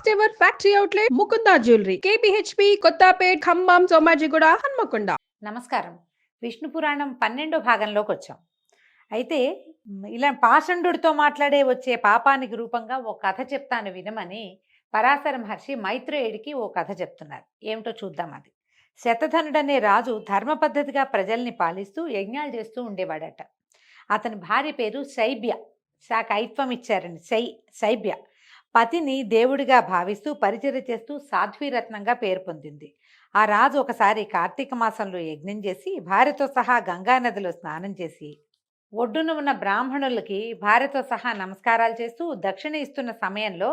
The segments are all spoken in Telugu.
First ever factory outlet Mukunda jewellery KPHB Kothapet Khammam Somajiguda Hanamkonda నమస్కారం. విష్ణు పురాణం పన్నెండో భాగంలోకి వచ్చాం. అయితే ఇలా పాషండుడితో మాట్లాడే వచ్చే పాపానికి రూపంగా ఓ కథ చెప్తాను వినమని పరాశర మహర్షి మైత్రేయుడికి ఓ కథ చెప్తున్నారు. ఏమిటో చూద్దాం అది. శతధనుడనే రాజు ధర్మ పద్ధతిగా ప్రజల్ని పాలిస్తూ యజ్ఞాలు చేస్తూ ఉండేవాడట. అతని భార్య పేరు శైబ్య శాఖైత్వం ఇచ్చారని. శై శైబ్య పతిని దేవుడిగా భావిస్తూ పరిచర్య చేస్తూ సాధ్వీరత్నంగా పేరు పొందింది. ఆ రాజు ఒకసారి కార్తీక మాసంలో యజ్ఞం చేసి భార్యతో సహా గంగా నదిలో స్నానం చేసి ఒడ్డున ఉన్న బ్రాహ్మణులకి భార్యతో సహా నమస్కారాలు చేస్తూ దక్షిణ ఇస్తున్న సమయంలో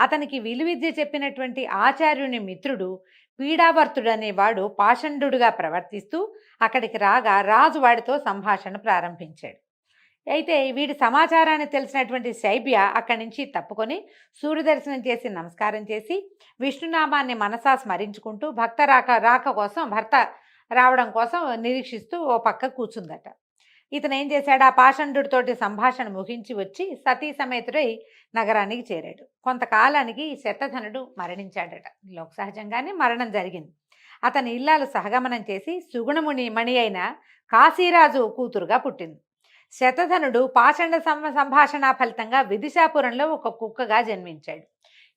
అతనికి విలువిద్య చెప్పినటువంటి ఆచార్యుని మిత్రుడు పీడావర్తుడు అనేవాడు పాషండుడుగా ప్రవర్తిస్తూ అక్కడికి రాగా రాజు వాడితో సంభాషణ ప్రారంభించాడు. అయితే వీడి సమాచారాన్ని తెలిసినటువంటి శైబ్య అక్కడి నుంచి తప్పుకొని సూర్యదర్శనం చేసి నమస్కారం చేసి విష్ణునామాన్ని మనసా స్మరించుకుంటూ భక్త రాక రాక కోసం భర్త రావడం కోసం నిరీక్షిస్తూ ఓ పక్క కూర్చుందట. ఇతను ఏం చేశాడు? ఆ పాషండుడితోటి సంభాషణ ముగించి వచ్చి సతీ సమేతుడై నగరానికి చేరాడు. కొంతకాలానికి శతధనుడు మరణించాడట. లోక సహజంగానే మరణం జరిగింది. అతని ఇల్లాలు సహగమనం చేసి సుగుణముని మణి అయిన కాశీరాజు కూతురుగా పుట్టింది. శతధనుడు పాషండ సం సంభాషణ ఫలితంగా విదిశాపురంలో ఒక కుక్కగా జన్మించాడు.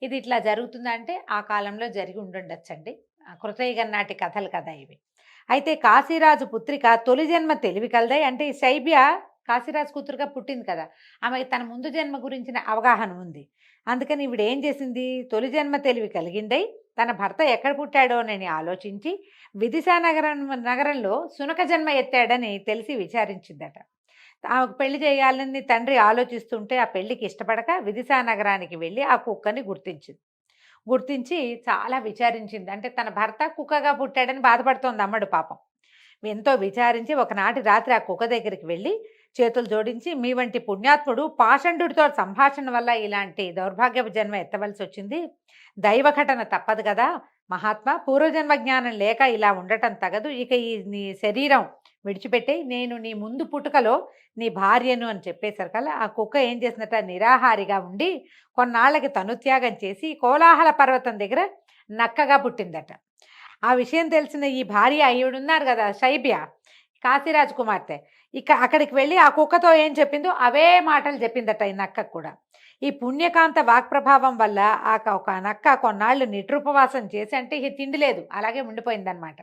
ఇది ఇట్లా జరుగుతుందంటే ఆ కాలంలో జరిగి ఉండుండొచ్చండి. ఆ కృతయుగం నాటి కథలు కదా ఇవి. అయితే కాశీరాజు పుత్రిక తొలి జన్మ తెలివి కలదై అంటే ఈ శైబ్య కాశీరాజు కూతురుగా పుట్టింది కదా. ఆమెకి తన ముందు జన్మ గురించిన అవగాహన ఉంది. అందుకని ఇప్పుడు ఏం చేసింది? తొలి జన్మ తెలివి కలిగిందై తన భర్త ఎక్కడ పుట్టాడో అని ఆలోచించి విదిశా నగరం నగరంలో సునక జన్మ ఎత్తాడని తెలిసి విచారించిందట. ఆమెకు పెళ్ళి చేయాలని తండ్రి ఆలోచిస్తుంటే ఆ పెళ్ళికి ఇష్టపడక విదిశా నగరానికి వెళ్ళి ఆ కుక్కని గుర్తించింది. గుర్తించి చాలా విచారించింది. అంటే తన భర్త కుక్కగా పుట్టాడని బాధపడుతోంది అమ్మడు పాపం. ఎంతో విచారించి ఒకనాటి రాత్రి ఆ కుక్క దగ్గరికి వెళ్ళి చేతులు జోడించి మీ వంటి పుణ్యాత్ముడు పాషండుడితో సంభాషణ వల్ల ఇలాంటి దౌర్భాగ్యపు జన్మ ఎత్తవలసి వచ్చింది. దైవ ఘటన తప్పదు కదా. మహాత్మా పూర్వజన్మ జ్ఞానం లేక ఇలా ఉండటం తగదు. ఇక ఈ నీ శరీరం విడిచిపెట్టే నేను నీ ముందు పుట్టుకలో నీ భార్యను అని చెప్పేశారు కదా ఆ కుక్క ఏం చేసినట్ట నిరాహారిగా ఉండి కొన్నాళ్ళకి తనుత్యాగం చేసి కోలాహల పర్వతం దగ్గర నక్కగా పుట్టిందట. ఆ విషయం తెలిసిన ఈ భార్య అయ్యుడున్నారు కదా శైబ్య కాశీరాజ్ కుమార్తె. ఇక అక్కడికి వెళ్ళి ఆ కుక్కతో ఏం చెప్పిందో అవే మాటలు చెప్పిందట ఈ నక్కకు కూడా. ఈ పుణ్యకాంత వాక్ప్రభావం వల్ల ఆ క- ఒక నక్క కొన్నాళ్ళు నిట్రుపవాసం చేసి అంటే ఇక తిండి లేదు. అలాగే ఉండిపోయిందనమాట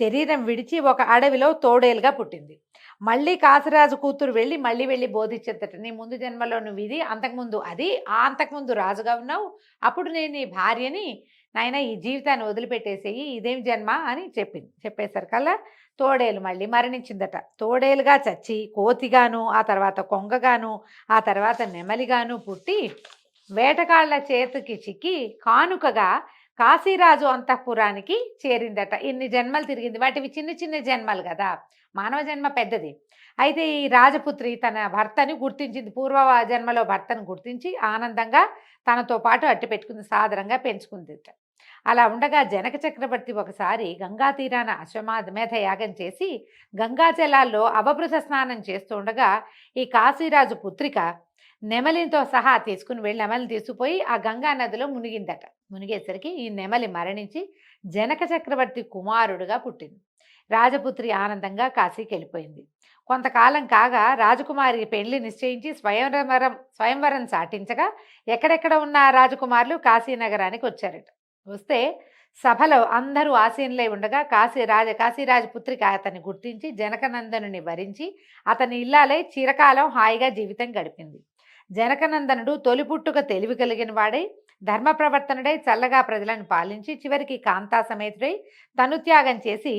శరీరం విడిచి ఒక అడవిలో తోడేలుగా పుట్టింది. మళ్ళీ కాశీరాజు కూతురు వెళ్ళి మళ్ళీ వెళ్ళి బోధించేద్దట నీ ముందు జన్మలో నువ్వు ఇది అంతకుముందు అది ఆ అంతకుముందు రాజుగా ఉన్నావు అప్పుడు నేను నీ భార్యని నాయన ఈ జీవితాన్ని వదిలిపెట్టేసేయి ఇదేం జన్మ అని చెప్పింది. చెప్పేసరికల్లా తోడేలు మళ్ళీ మరణించిందట. తోడేలుగా చచ్చి కోతిగాను ఆ తర్వాత కొంగగాను ఆ తర్వాత నెమలిగాను పుట్టి వేటగాళ్ళ చేతికి చిక్కి కానుకగా కాశీరాజు అంతఃపురానికి చేరిందట. ఇన్ని జన్మలు తిరిగింది? వాటివి చిన్న చిన్న జన్మలు కదా. మానవ జన్మ పెద్దది. అయితే ఈ రాజపుత్రి తన భర్తని గుర్తించింది. పూర్వ జన్మలో భర్తను గుర్తించి ఆనందంగా తనతో పాటు అట్టి పెట్టుకుంది. సాదరంగా పెంచుకుంది అలా ఉండగా జనక చక్రవర్తి ఒకసారి గంగా తీరాన అశ్వమేధ యాగం చేసి గంగా జలాల్లో అవభృత స్నానం చేస్తూ ఉండగా ఈ కాశీరాజు పుత్రిక నెమలితో సహా తీసుకుని వెళ్ళి నెమలిని తీసుకుపోయి ఆ గంగా నదిలో మునిగిందట. మునిగేసరికి ఈ నెమలి మరణించి జనక చక్రవర్తి కుమారుడుగా పుట్టింది. రాజపుత్రి ఆనందంగా కాశీకి వెళ్ళిపోయింది. కొంతకాలం కాగా రాజకుమారి పెళ్ళి నిశ్చయించి స్వయంవరం స్వయంవరం సాటించగా ఎక్కడెక్కడ ఉన్న ఆ రాజకుమారులు కాశీనగరానికి వచ్చారట. వస్తే సభలో అందరూ ఆసీనులై ఉండగా కాశీ రాజ కాశీరాజ పుత్రిక అతన్ని గుర్తించి జనకనందనుని వరించి అతని ఇల్లాలై చిరకాలం హాయిగా జీవితం గడిపింది. జనకనందనుడు తొలి పుట్టుక తెలివి కలిగిన వాడై ధర్మ ప్రవర్తనుడై చల్లగా ప్రజలను పాలించి చివరికి కాంతా సమేతుడై తను త్యాగం చేసి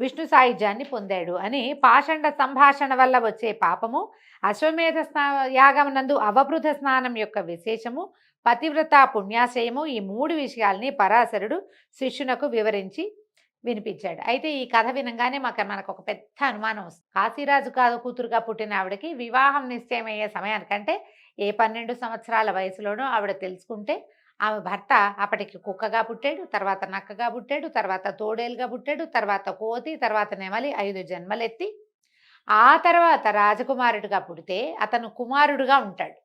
విష్ణు సాయుధ్యాన్ని పొందాడు అని పాషండ సంభాషణ వల్ల వచ్చే పాపము అశ్వమేధ స్నా యాగం నందు అవబృధ స్నానం యొక్క విశేషము పతివ్రత పుణ్యాశయము ఈ మూడు విషయాల్ని పరాశరుడు శిష్యునకు వివరించి వినిపించాడు. అయితే ఈ కథ వినగానే మాకు మనకు ఒక పెద్ద అనుమానం వస్తుంది. కాశీరాజు కాదు కూతురుగా పుట్టిన ఆవిడకి వివాహం నిశ్చయమయ్యే సమయానికంటే ఏ పన్నెండు సంవత్సరాల వయసులోనూ ఆవిడ తెలుసుకుంటే ఆమె భర్త అప్పటికి కుక్కగా పుట్టాడు తర్వాత నక్కగా పుట్టాడు తర్వాత తోడేలుగా పుట్టాడు తర్వాత కోతి తర్వాత నెమలి ఐదు జన్మలెత్తి ఆ తర్వాత రాజకుమారుడిగా పుడితే అతను కుమారుడుగా ఉంటాడు.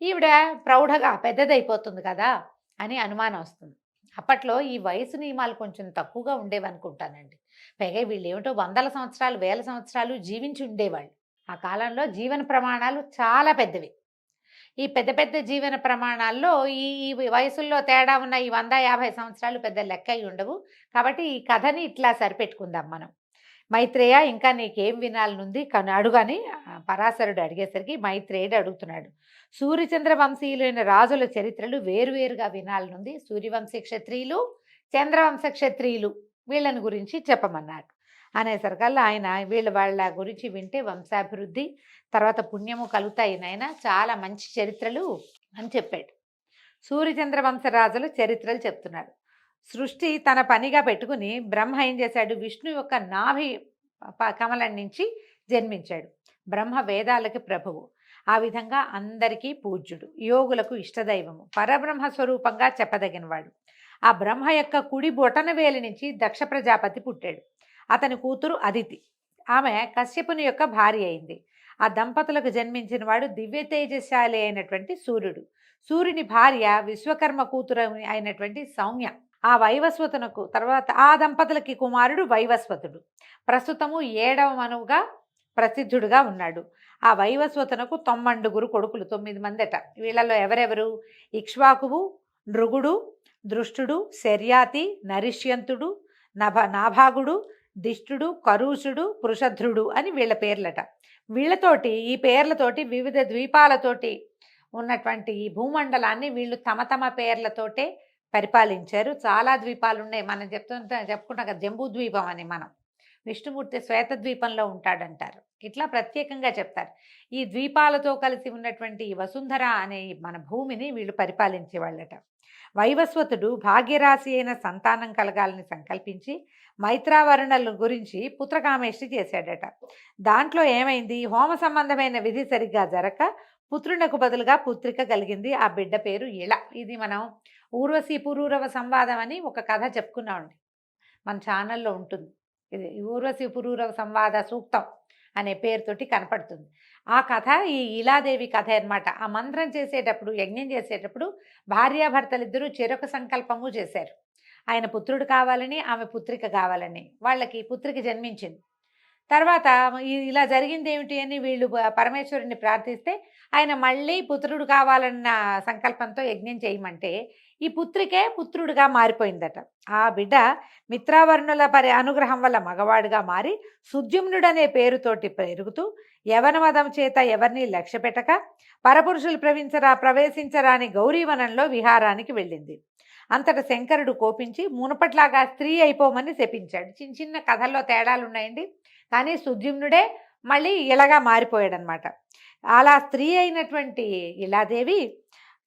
ఈవిడ ప్రౌఢగా పెద్దదైపోతుంది కదా! అని అనుమానం వస్తుంది. అప్పట్లో ఈ వయసు నియమాలు కొంచెం తక్కువగా ఉండేవనుకుంటానండి. పైగా వీళ్ళు ఏమిటో వందల సంవత్సరాలు వేల సంవత్సరాలు జీవించి ఉండేవాళ్ళు. ఆ కాలంలో జీవన ప్రమాణాలు చాలా పెద్దవి. ఈ పెద్ద పెద్ద జీవన ప్రమాణాల్లో ఈ ఈ వయసుల్లో తేడా ఉన్న ఈ వంద యాభై సంవత్సరాలు పెద్ద లెక్క అయి ఉండవు. కాబట్టి ఈ కథని ఇట్లా సరిపెట్టుకుందాం మనం. మైత్రేయ ఇంకా నీకేం వినాలనుంది? కను అడుగని పరాశరుడు అడిగేసరికి మైత్రేయుడు అడుగుతున్నాడు. సూర్యచంద్ర వంశీయులైన రాజుల చరిత్రలు వేరువేరుగా వినాలనుంది. సూర్యవంశీ క్షత్రియులు చంద్రవంశ క్షత్రియులు వీళ్ళని గురించి చెప్పమన్నాడు అనేసరికల్లా ఆయన వీళ్ళ వాళ్ళ గురించి వింటే వంశాభివృద్ధి తర్వాత పుణ్యము కలుగుతాయి నాయన చాలా మంచి చరిత్రలు అని చెప్పాడు. సూర్యచంద్ర వంశరాజుల చరిత్రలు చెప్తున్నారు. సృష్టి తన పనిగా పెట్టుకుని బ్రహ్మ ఏం చేశాడు? విష్ణు యొక్క నాభి ప- కమలం నుంచి జన్మించాడు. బ్రహ్మ వేదాలకి ప్రభువు. ఆ విధంగా అందరికీ పూజ్యుడు యోగులకు ఇష్టదైవము. పరబ్రహ్మ స్వరూపంగా చెప్పదగినవాడు. ఆ బ్రహ్మ యొక్క కుడి బొటనవేలి నుంచి దక్ష ప్రజాపతి పుట్టాడు. అతని కూతురు అదితి. ఆమె కశ్యపుని యొక్క భార్య అయింది. ఆ దంపతులకు జన్మించిన వాడు దివ్య తేజశాలి అయినటువంటి సూర్యుడు. సూర్యుని భార్య విశ్వకర్మ కూతురు అయినటువంటి సౌమ్య. ఆ వైవస్వతునకు తర్వాత ఆ దంపతులకి కుమారుడు వైవస్వతుడు. ప్రస్తుతము ఏడవ మనువుగా ప్రసిద్ధుడుగా ఉన్నాడు. ఆ వైవస్వతనకు తొమ్మండుగురు కొడుకులు తొమ్మిది మందట. వీళ్ళలో ఎవరెవరు? ఇక్ష్వాకువు నృగుడు దృష్టుడు శర్యాతి నరిష్యంతుడు నభ నాభాగుడు దిష్టుడు కరూషుడు పృషధ్రుడు అని వీళ్ళ పేర్లట. వీళ్ళతోటి ఈ పేర్లతోటి వివిధ ద్వీపాలతోటి ఉన్నటువంటి ఈ భూమండలాన్ని వీళ్ళు తమ తమ పేర్లతోటే పరిపాలించారు. చాలా ద్వీపాలు ఉన్నాయి మనం చెప్తుంటే చెప్పుకుంటాం కదా జంబూ ద్వీపం అని మనం. విష్ణుమూర్తి శ్వేత ద్వీపంలో ఉంటాడంటారు. ఇట్లా ప్రత్యేకంగా చెప్తారు. ఈ ద్వీపాలతో కలిసి ఉన్నటువంటి వసుంధర అనే మన భూమిని వీళ్ళు పరిపాలించేవాళ్ళట వైవస్వతుడు భాగ్యరాశి అయిన సంతానం కలగాలని సంకల్పించి మైత్రావరుణల గురించి పుత్రకామేష్టి చేశాడట. దాంట్లో ఏమైంది? హోమ సంబంధమైన విధి సరిగ్గా జరక పుత్రునకు బదులుగా పుత్రిక కలిగింది. ఆ బిడ్డ పేరు ఇళ. ఇది మనం ఊర్వశి పురూరవ సంవాదం అని ఒక కథ చెప్పుకున్నామండి. మన ఛానల్లో ఉంటుంది. ఇది ఊర్వశి పురూరవ సంవాద సూక్తం అనే పేరుతోటి కనపడుతుంది. ఆ కథ ఈ ఇలాదేవి కథ అనమాట ఆ మంత్రం చేసేటప్పుడు యజ్ఞం చేసేటప్పుడు భార్యాభర్తలిద్దరూ చెరొక సంకల్పము చేశారు. ఆయన పుత్రుడు కావాలని ఆమె పుత్రిక కావాలని వాళ్ళకి పుత్రిక జన్మించింది. తర్వాత ఇలా జరిగింది ఏమిటి అని వీళ్ళు పరమేశ్వరుని ప్రార్థిస్తే ఆయన మళ్ళీ పుత్రుడు కావాలన్న సంకల్పంతో యజ్ఞం చేయమంటే ఈ పుత్రికే పుత్రుడిగా మారిపోయిందట. ఆ బిడ్డ మిత్రావర్ణుల పరి అనుగ్రహం వల్ల మగవాడుగా మారి సుద్యుమ్నుడనే పేరుతోటి పెరుగుతూ యవనమదం చేత ఎవరిని లక్ష్య పెట్టక పరపురుషులు ప్రవించరా ప్రవేశించరాని గౌరీవనంలో విహారానికి వెళ్ళింది. అంతట శంకరుడు కోపించి మునపట్లాగా స్త్రీ అయిపోమని శపించాడు. చిన్న చిన్న కథల్లో తేడాలు ఉన్నాయండి కానీ సుద్యుమ్నుడే మళ్ళీ ఇలాగా మారిపోయాడనమాట అలా స్త్రీ అయినటువంటి ఇలాదేవి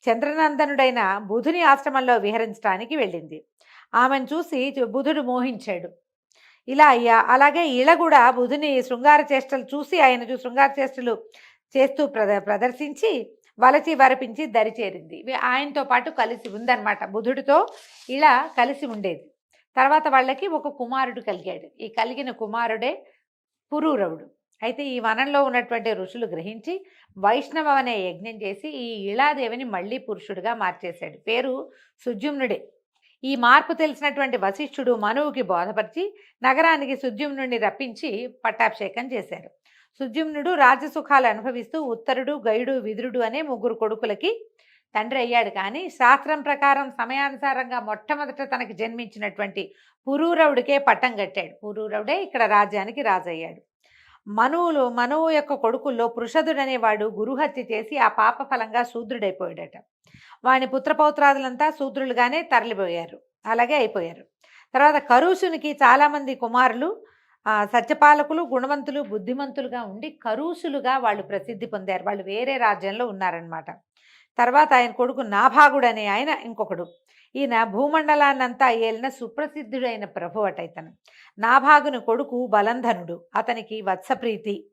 చంద్రనందనుడైన బుధుని ఆశ్రమంలో విహరించడానికి వెళ్ళింది. ఆమెను చూసి బుధుడు మోహించాడు. ఇలా అయ్యా అలాగే ఇళ కూడా బుధుని శృంగార చేష్టలు చూసి ఆయన చూ శృంగార చేష్టలు చేస్తూ ప్రద ప్రదర్శించి వలచి వరపించి దరిచేరింది ఆయనతో పాటు కలిసి ఉందన్నమాట. బుధుడితో ఇలా కలిసి ఉండేది. తర్వాత వాళ్ళకి ఒక కుమారుడు కలిగాడు. ఈ కలిగిన కుమారుడే పురూరవుడు. అయితే ఈ వనంలో ఉన్నటువంటి ఋషులు గ్రహించి వైష్ణవ అనే యజ్ఞం చేసి ఈ ఇళాదేవిని మళ్ళీ పురుషుడిగా మార్చేశాడు. పేరు సుజుమ్నుడే. ఈ మార్పు తెలిసినటువంటి వశిష్ఠుడు మనువుకి బోధపరిచి నగరానికి సుద్యుమ్నుడిని రప్పించి పట్టాభిషేకం చేశారు. సుద్యుమ్నుడు రాజసుఖాలు అనుభవిస్తూ ఉత్తరుడు గైడు విదురుడు అనే ముగ్గురు కొడుకులకి తండ్రి అయ్యాడు. కానీ శాస్త్రం ప్రకారం సమయానుసారంగా మొట్టమొదట తనకి జన్మించినటువంటి పురూరవుడికే పట్టం కట్టాడు. పురూరవుడే ఇక్కడ రాజ్యానికి రాజయ్యాడు. మనువులు మనువు యొక్క కొడుకుల్లో పురుషదుడనేవాడు గురుహత్య చేసి ఆ పాప ఫలంగా శూద్రుడైపోయాడట. వాని పుత్రపౌత్రాదులంతా శూద్రులుగానే తరలిపోయారు. అలాగే అయిపోయారు. తర్వాత కరుసునికి చాలామంది కుమారులు సత్యపాలకులు గుణవంతులు బుద్ధిమంతులుగా ఉండి కరూసులుగా వాళ్ళు ప్రసిద్ధి పొందారు. వాళ్ళు వేరే రాజ్యంలో ఉన్నారనమాట తర్వాత ఆయన కొడుకు నాభాగుడు అనే ఆయన ఇంకొకడు. ఈయన భూమండలాన్నంతా ఏలిన సుప్రసిద్ధుడైన ప్రభు అట ఇతను నాభాగుని కొడుకు బలంధనుడు. అతనికి వత్సప్రీతి.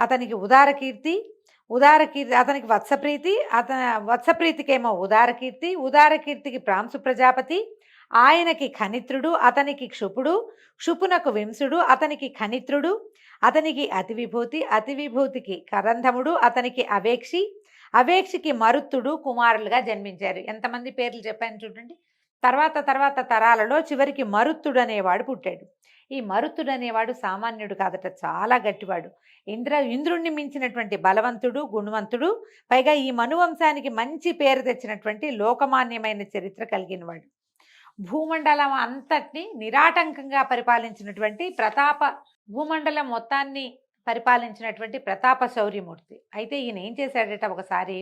అతనికి ఉదారకీర్తి. ఉదారకీర్తి అతనికి వత్సప్రీతి. అతని వత్సప్రీతికేమో ఉదారకీర్తి. ఉదారకీర్తికి ప్రాంశు ప్రజాపతి. ఆయనకి ఖనిత్రుడు. అతనికి క్షుపుడు. క్షుపునకు వింసుడు అతనికి ఖనిత్రుడు. అతనికి అతి విభూతి అతి విభూతికి కరంధముడు అతనికి అవేక్షి. అవేక్షకి మరుత్తుడు కుమారులుగా జన్మించారు. ఎంతమంది పేర్లు చెప్పాను చూడండి. తర్వాత తర్వాత తరాలలో చివరికి మరుత్తుడు అనేవాడు పుట్టాడు. ఈ మరుత్తుడు అనేవాడు సామాన్యుడు కాదట చాలా గట్టివాడు. ఇంద్ర ఇంద్రుణ్ణి మించినటువంటి బలవంతుడు గుణవంతుడు పైగా ఈ మనువంశానికి మంచి పేరు తెచ్చినటువంటి లోకమాన్యమైన చరిత్ర కలిగినవాడు. భూమండలం అంతటిని నిరాటంకంగా పరిపాలించినటువంటి ప్రతాప భూమండలం మొత్తాన్ని పరిపాలించినటువంటి ప్రతాప శౌర్యమూర్తి. అయితే ఈయన ఏం చేశాడట? ఒకసారి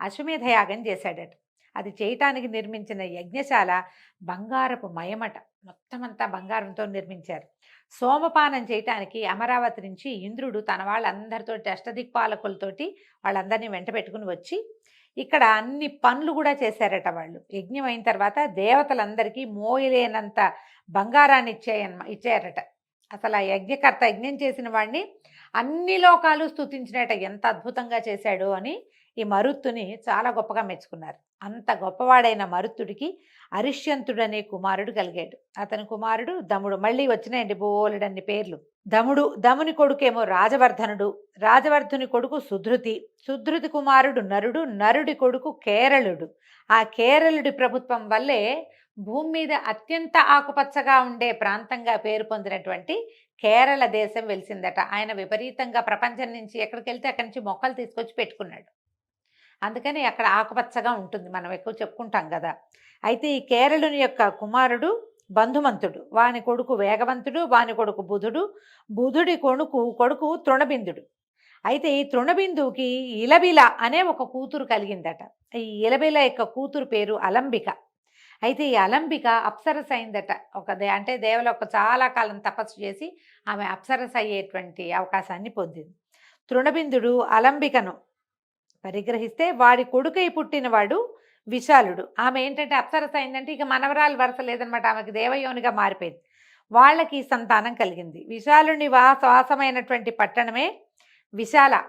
అశ్వమేధ యాగం చేశాడట. అది చేయటానికి నిర్మించిన యజ్ఞశాల బంగారపు మయమట. మొత్తం అంతా బంగారంతో నిర్మించారు. సోమపానం చేయటానికి అమరావతి నుంచి ఇంద్రుడు తన వాళ్ళందరితో అష్టదిక్పాలకులతోటి వాళ్ళందరినీ వెంట పెట్టుకుని వచ్చి ఇక్కడ అన్ని పనులు కూడా చేశారట వాళ్ళు. యజ్ఞం అయిన తర్వాత దేవతలందరికీ మోయలేనంత బంగారాన్ని ఇచ్చాయన్న ఇచ్చారట. అసలు ఆ యజ్ఞకర్త యజ్ఞం చేసిన వాడిని అన్ని లోకాలు స్థుతించినట ఎంత అద్భుతంగా చేశాడు అని ఈ మరుత్తుని చాలా గొప్పగా మెచ్చుకున్నారు. అంత గొప్పవాడైన మరుత్తుడికి అరిష్యంతుడనే కుమారుడు కలిగాడు. అతని కుమారుడు దముడు. మళ్ళీ వచ్చినాయండి బోలెడన్ని పేర్లు. దముడు దముని కొడుకేమో రాజవర్ధనుడు రాజవర్ధుని కొడుకు సుధృతి సుధృతి కుమారుడు నరుడు నరుడి కొడుకు కేరళుడు. ఆ కేరళుడి ప్రభుత్వం వల్లే భూమి మీద అత్యంత ఆకుపచ్చగా ఉండే ప్రాంతంగా పేరు పొందినటువంటి కేరళ దేశం వెలిసిందట. ఆయన విపరీతంగా ప్రపంచం నుంచి ఎక్కడికి వెళ్తే అక్కడి నుంచి మొక్కలు తీసుకొచ్చి పెట్టుకున్నాడు. అందుకని అక్కడ ఆకుపచ్చగా ఉంటుంది. మనం ఎక్కువ చెప్పుకుంటాం కదా. అయితే ఈ కేరళుని యొక్క కుమారుడు బంధుమంతుడు వాని కొడుకు వేగవంతుడు వాని కొడుకు బుధుడు బుధుడి కొడుకు కొడుకు తృణబిందుడు. అయితే ఈ తృణబిందుకి ఇలబిల అనే ఒక కూతురు కలిగిందట. ఈ ఇలబిల యొక్క కూతురు పేరు అలంబిక. అయితే ఈ అలంబిక అప్సరస అయిందట. ఒక దే అంటే దేవుల ఒక చాలా కాలం తపస్సు చేసి ఆమె అప్సరస అయ్యేటువంటి అవకాశాన్ని పొందింది. తృణబిందుడు అలంబికను పరిగ్రహిస్తే వాడి కొడుకై పుట్టినవాడు విశాలుడు. ఆమె ఏంటంటే అప్సరస అయిందంటే ఇక మనవరాలు వరస లేదనమాట. ఆమెకి దేవయోనిగా మారిపోయింది. వాళ్ళకి సంతానం కలిగింది. విశాలుని వాసవాసమైనటువంటి పట్టణమే విశాల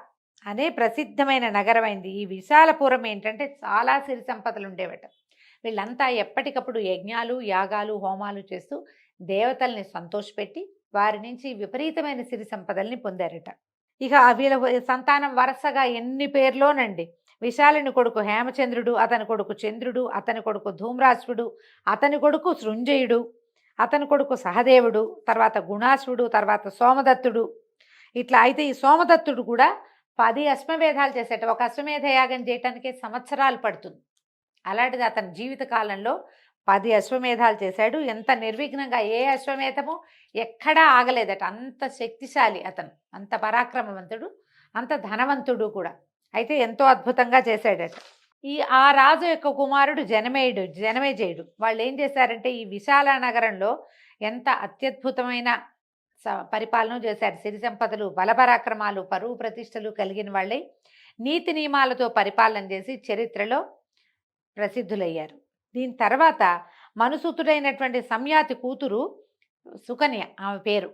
అనే ప్రసిద్ధమైన నగరమైంది. ఈ విశాలపురం ఏంటంటే చాలా సిరి సంపదలు ఉండేవట. వీళ్ళంతా ఎప్పటికప్పుడు యజ్ఞాలు యాగాలు హోమాలు చేస్తూ దేవతల్ని సంతోషపెట్టి వారి నుంచి విపరీతమైన సిరి సంపదల్ని పొందారట. ఇక వీళ్ళ సంతానం వరుసగా ఎన్ని పేర్లోనండి. విశాలిని కొడుకు హేమచంద్రుడు అతని కొడుకు చంద్రుడు అతని కొడుకు ధూమ్రాశ్వుడు అతని కొడుకు సృంజయుడు అతని కొడుకు సహదేవుడు తర్వాత గుణాశ్వుడు తర్వాత సోమదత్తుడు. ఇట్లా అయితే ఈ సోమదత్తుడు కూడా పది అశ్వమేధాలు చేసేట. ఒక అశ్వమేధ యాగం చేయటానికే సంవత్సరాలు పడుతుంది. అలాంటిది అతని జీవిత కాలంలో పది అశ్వమేధాలు చేశాడు. ఎంత నిర్విఘ్నంగా ఏ అశ్వమేధము ఎక్కడా ఆగలేదట. అంత శక్తిశాలి అతను. అంత పరాక్రమవంతుడు. అంత ధనవంతుడు కూడా. అయితే ఎంతో అద్భుతంగా చేశాడట. ఈ ఆ రాజు యొక్క కుమారుడు జనమేయుడు జనమేజయుడు వాళ్ళు ఏం చేశారంటే ఈ విశాల నగరంలో ఎంత అత్యద్భుతమైన స- పరిపాలన చేశారు. సిరి సంపదలు బలపరాక్రమాలు పరువు ప్రతిష్టలు కలిగిన వాళ్ళే నీతి నియమాలతో పరిపాలన చేసి చరిత్రలో ప్రసిద్ధులయ్యారు. దీని తర్వాత మనుసూతుడైనటువంటి సంయాతి కూతురు సుకన్య ఆమె పేరు.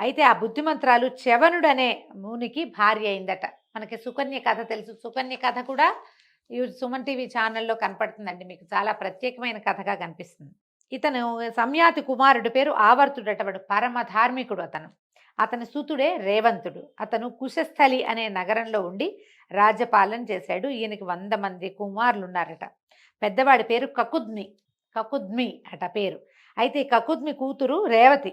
అయితే ఆ బుద్ధిమంత్రాలు చవనుడు అనే మునికి భార్య అయిందట. మనకి సుకన్య కథ తెలుసు. సుకన్య కథ కూడా ఈ సుమన్ టీవీ ఛానల్లో కనపడుతుందండి. మీకు చాలా ప్రత్యేకమైన కథగా కనిపిస్తుంది. ఇతను సంయాతి కుమారుడు పేరు ఆవర్తుడట. వాడు పరమ ధార్మికుడు అతను. అతని సూతుడే రేవంతుడు. అతను కుశస్థలి అనే నగరంలో ఉండి రాజ్యపాలన చేశాడు. ఈయనకి వంద మంది కుమారులు ఉన్నారట పెద్దవాడి పేరు కకుద్మి. కకుద్మి అట పేరు. అయితే ఈ కకుద్మి కూతురు రేవతి.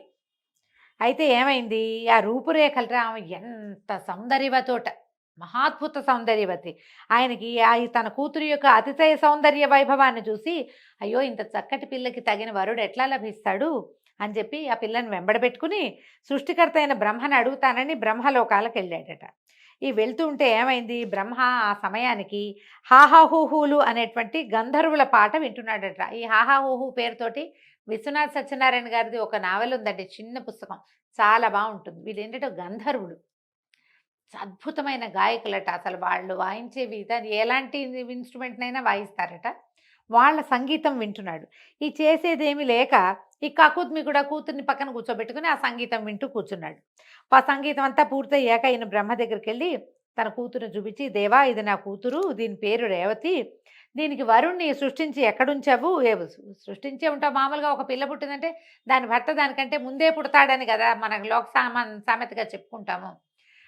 అయితే ఏమైంది? ఆ రూపురేఖలరా ఆమె ఎంత సౌందర్యవతోట మహాద్భుత సౌందర్యవతి. ఆయనకి ఆ తన కూతురు యొక్క అతిశయ సౌందర్య వైభవాన్ని చూసి అయ్యో ఇంత చక్కటి పిల్లకి తగిన వరుడు ఎట్లా లభిస్తాడు? అని చెప్పి ఆ పిల్లని వెంబడబెట్టుకుని సృష్టికర్త అయిన బ్రహ్మని అడుగుతానని బ్రహ్మలోకాలకు వెళ్ళాడట ఈ వెళ్తూ ఉంటే ఏమైంది? బ్రహ్మ ఆ సమయానికి హాహాహూహూలు అనేటువంటి గంధర్వుల పాట వింటున్నాడట. ఈ హాహాహూహూ పేరుతోటి విశ్వనాథ్ సత్యనారాయణ గారిది ఒక నావెల్ ఉందండి చిన్న పుస్తకం. చాలా బాగుంటుంది. వీళ్ళు ఏంటంటే గంధర్వులు. అద్భుతమైన గాయకులట. అసలు వాళ్ళు వాయించే విధానం ఎలాంటి ఇన్స్ట్రుమెంట్నైనా వాయిస్తారట. వాళ్ళ సంగీతం వింటున్నాడు. ఈ చేసేదేమీ లేక ఈ కకుద్మి కూడా కూతుర్ని పక్కన కూర్చోబెట్టుకుని ఆ సంగీతం వింటూ కూర్చున్నాడు. ఆ సంగీతం అంతా పూర్తయ్యాక ఈయన బ్రహ్మ దగ్గరికి వెళ్ళి తన కూతురుని చూపించి దేవా ఇది నా కూతురు దీని పేరు రేవతి. దీనికి వరుణ్ణి సృష్టించి ఎక్కడుంచావు? ఏ- సృష్టించే ఉంటావు మామూలుగా ఒక పిల్ల పుట్టిందంటే దాని భర్త దానికంటే ముందే పుడతాడని కదా మనకు లోక సామాన్ సామెతగా చెప్పుకుంటాము.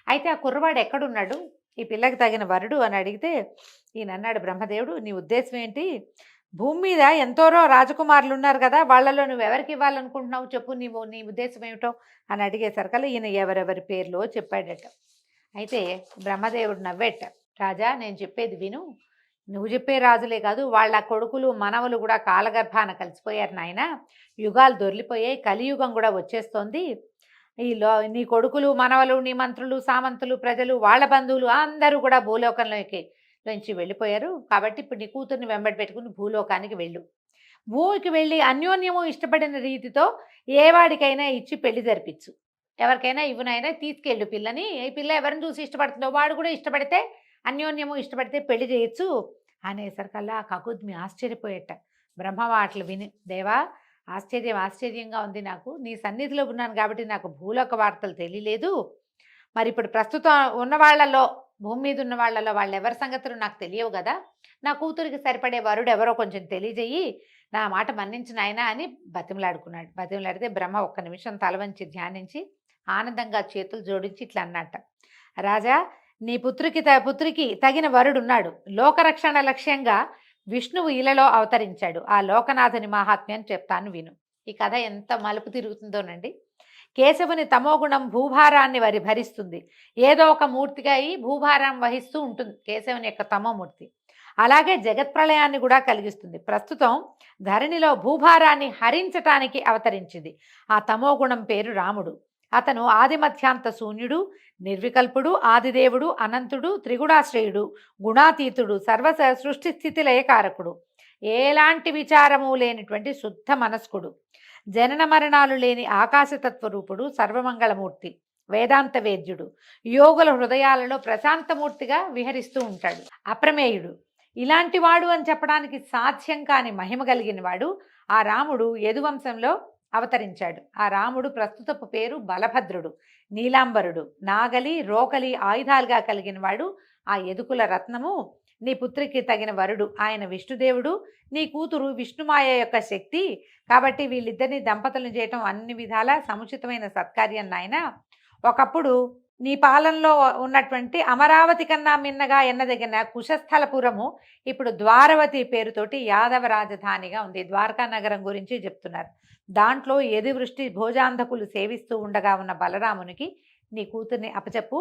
అయితే ఆ కుర్రవాడు ఎక్కడున్నాడు? ఈ పిల్లకి తగిన వరుడు అని అడిగితే ఈయన అన్నాడు బ్రహ్మదేవుడు నీ ఉద్దేశం ఏంటి? భూమి మీద ఎంతోరో రాజకుమారులు ఉన్నారు కదా వాళ్ళలో నువ్వు ఎవరికి ఇవ్వాలనుకుంటున్నావు? చెప్పు నీవు నీ ఉద్దేశం ఏమిటో అని అడిగేసరికల్లా ఈయన ఎవరెవరి పేర్లో చెప్పాడట. అయితే బ్రహ్మదేవుడు నవ్వేట రాజా నేను చెప్పేది విను. నువ్వు చెప్పే రాజులే కాదు వాళ్ళ కొడుకులు మనవలు కూడా కాలగర్భాన కలిసిపోయారు నాయన. యుగాలు దొరిలిపోయాయి కలియుగం కూడా వచ్చేస్తోంది. ఈ లో నీ కొడుకులు మనవలు నీ మంత్రులు సామంతులు ప్రజలు వాళ్ళ బంధువులు అందరూ కూడా భూలోకంలోకి నుంచి వెళ్ళిపోయారు. కాబట్టి ఇప్పుడు నీ కూతుర్ని వెంబడి పెట్టుకుని భూలోకానికి వెళ్ళు. భూమికి వెళ్ళి అన్యోన్యము ఇష్టపడిన రీతితో ఏ వాడికైనా ఇచ్చి పెళ్ళి జరిపించు ఎవరికైనా ఇవ్వనైనా తీసుకెళ్ళు పిల్లని. ఈ పిల్ల ఎవరిని చూసి ఇష్టపడుతుందో వాడు కూడా ఇష్టపడితే అన్యోన్యము ఇష్టపడితే పెళ్ళి చేయొచ్చు అనేసరికల్లా కకుద్మి ఆశ్చర్యపోయేట. బ్రహ్మ వాటలు విని దేవా ఆశ్చర్యం ఆశ్చర్యంగా ఉంది నాకు. నీ సన్నిధిలో ఉన్నాను కాబట్టి నాకు భూలోక వార్తలు తెలియలేదు. మరి ఇప్పుడు ప్రస్తుతం ఉన్న వాళ్ళలో భూమి మీద ఉన్న వాళ్ళలో వాళ్ళు ఎవరి సంగతులు నాకు తెలియవు కదా? నా కూతురికి సరిపడే వరుడు ఎవరో కొంచెం తెలియజేయి. నా మాట మన్నించిన ఆయన అని బతిమలాడుకున్నాడు. బతిమలాడితే బ్రహ్మ ఒక్క నిమిషం తలవంచి ధ్యానించి ఆనందంగా చేతులు జోడించి ఇట్లా అన్నట్ట రాజా నీ పుత్రికి త పుత్రికి తగిన వరుడున్నాడు. లోకరక్షణ లక్ష్యంగా విష్ణువు ఇలలో అవతరించాడు. ఆ లోకనాథుని మహాత్మ్యం చెప్తాను విను. ఈ కథ ఎంత మలుపు తిరుగుతుందోనండి. కేశవుని తమోగుణం భూభారాన్ని వరి భరిస్తుంది. ఏదో ఒక మూర్తిగా ఈ భూభారం వహిస్తూ ఉంటుంది కేశవుని యొక్క తమోమూర్తి అలాగే జగత్ప్రళయాన్ని కూడా కలిగిస్తుంది. ప్రస్తుతం ధరణిలో భూభారాన్ని హరించటానికి అవతరించింది. ఆ తమోగుణం పేరు రాముడు. అతను ఆదిమధ్యాంత శూన్యుడు నిర్వికల్పుడు ఆదిదేవుడు అనంతుడు త్రిగుణాశ్రయుడు గుణాతీతుడు సర్వ సృష్టి స్థితి లయకారకుడు. ఎలాంటి విచారము లేనిటువంటి శుద్ధ మనస్కుడు. జనన మరణాలు లేని ఆకాశతత్వ రూపుడు సర్వమంగళమూర్తి వేదాంత వేద్యుడు యోగుల హృదయాలలో ప్రశాంతమూర్తిగా విహరిస్తూ ఉంటాడు. అప్రమేయుడు. ఇలాంటి వాడు అని చెప్పడానికి సాధ్యం కాని మహిమ కలిగిన వాడు ఆ రాముడు యదువంశంలో అవతరించాడు. ఆ రాముడు ప్రస్తుతపు పేరు బలభద్రుడు నీలాంబరుడు. నాగలి రోకలి ఆయుధాలుగా కలిగిన వాడు ఆ ఎదుకుల రత్నము నీ పుత్రికి తగిన వరుడు. ఆయన విష్ణుదేవుడు. నీ కూతురు విష్ణుమాయ యొక్క శక్తి. కాబట్టి వీళ్ళిద్దరిని దంపతులను చేయటం అన్ని విధాల సముచితమైన సత్కార్యం నాయన. ఒకప్పుడు నీ పాలనలో ఉన్నటువంటి అమరావతి కన్నా మిన్నగా ఎన్నదగిన కుశస్థలపురము ఇప్పుడు ద్వారవతి పేరుతోటి యాదవ రాజధానిగా ఉంది. ద్వారకా నగరం గురించి చెప్తున్నారు. దాంట్లో ఎదివృష్టి భోజాంధకులు సేవిస్తూ ఉండగా ఉన్న బలరామునికి నీ కూతుర్ని అపచెప్పు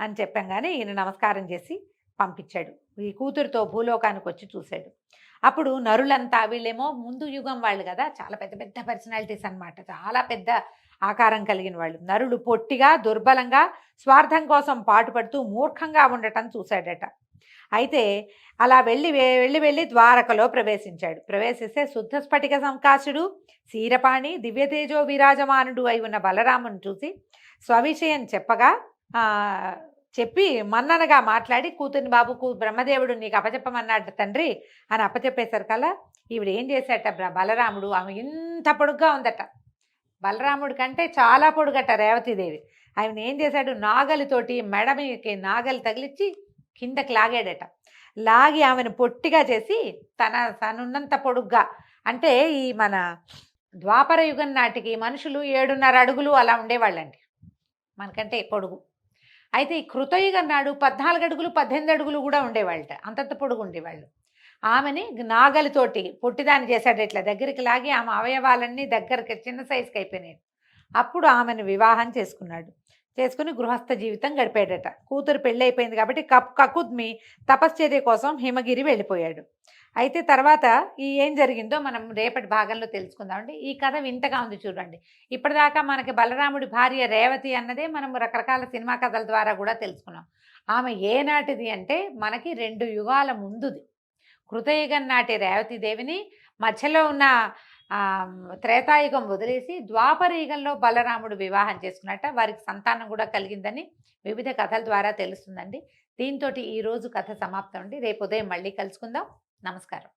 అని చెప్పంగానే ఈయన నమస్కారం చేసి పంపించాడు. ఈ కూతురుతో భూలోకానికి వచ్చి చూశాడు. అప్పుడు నరులంతా వీళ్ళేమో ముందు యుగం వాళ్ళు కదా చాలా పెద్ద పెద్ద పర్సనాలిటీస్ అనమాట చాలా పెద్ద ఆకారం కలిగిన వాళ్ళు. నరులు పొట్టిగా దుర్బలంగా స్వార్థం కోసం పాటుపడుతూ మూర్ఖంగా ఉండటం చూశాడట. అయితే అలా వెళ్ళి వెళ్ళి వెళ్ళి ద్వారకలో ప్రవేశించాడు. ప్రవేశిస్తే శుద్ధ స్ఫటిక సంకాశుడు శీరపాణి దివ్యతేజో విరాజమానుడు అయి ఉన్న బలరామును చూసి స్వవిషయం చెప్పగా చెప్పి మన్ననగా మాట్లాడి కూతుర్ని బాబుకు బ్రహ్మదేవుడు నీకు అపచెప్పమన్నాడు తండ్రి అని అప్పచెప్పేసరికల్లా ఈవిడ ఏం చేశాట బ్ర- బలరాముడు ఆమె ఇంత పొడుగ్గా ఉందట. బలరాముడి కంటే చాలా పొడుగట రేవతీదేవి. ఆయన ఏం చేశాడు నాగలితోటి మెడ నాగలి తగిలిచ్చి కిందకి లాగాడట. లాగి ఆమెను పొట్టిగా చేసి తన తనున్నంత పొడుగ్గా అంటే ఈ మన ద్వాపర యుగం నాటికి మనుషులు ఏడున్నర అడుగులు అలా ఉండేవాళ్ళండి. మనకంటే పొడుగు. అయితే ఈ కృతయుగం నాడు పద్నాలుగు అడుగులు పద్దెనిమిది అడుగులు కూడా ఉండేవాళ్ళట. అంతంత పొడుగు ఉండేవాళ్ళు. ఆమెని నాగలితోటి పొట్టిదాన్ని చేశాడు ఇట్లా. దగ్గరికి లాగి ఆమె అవయవాలన్నీ దగ్గరికి చిన్న సైజుకి అయిపోయినాయి. అప్పుడు ఆమెను వివాహం చేసుకున్నాడు. చేసుకుని గృహస్థ జీవితం గడిపాడట. కూతురు పెళ్ళి అయిపోయింది కాబట్టి కప్ కకుద్మి తపశ్చర్య కోసం హిమగిరి వెళ్ళిపోయాడు. అయితే తర్వాత ఈ ఏం జరిగిందో మనం రేపటి భాగంలో తెలుసుకుందామండి ఈ కథ వింతగా ఉంది చూడండి. ఇప్పటిదాకా మనకి బలరాముడి భార్య రేవతి అన్నదే మనం రకరకాల సినిమా కథల ద్వారా కూడా తెలుసుకున్నాం. ఆమె ఏనాటిది అంటే మనకి రెండు యుగాల ముందుది. కృతయుగం నాటి రేవతి దేవిని మధ్యలో ఉన్న త్రేతాయుగం వదిలేసి ద్వాపర యుగంలో బలరాముడు వివాహం చేసుకున్నట్ట వారికి సంతానం కూడా కలిగిందని వివిధ కథల ద్వారా తెలుస్తుందండి. దీంతో ఈరోజు కథ సమాప్తం అండి. రేపు ఉదయం మళ్ళీ కలుసుకుందాం. నమస్కారం.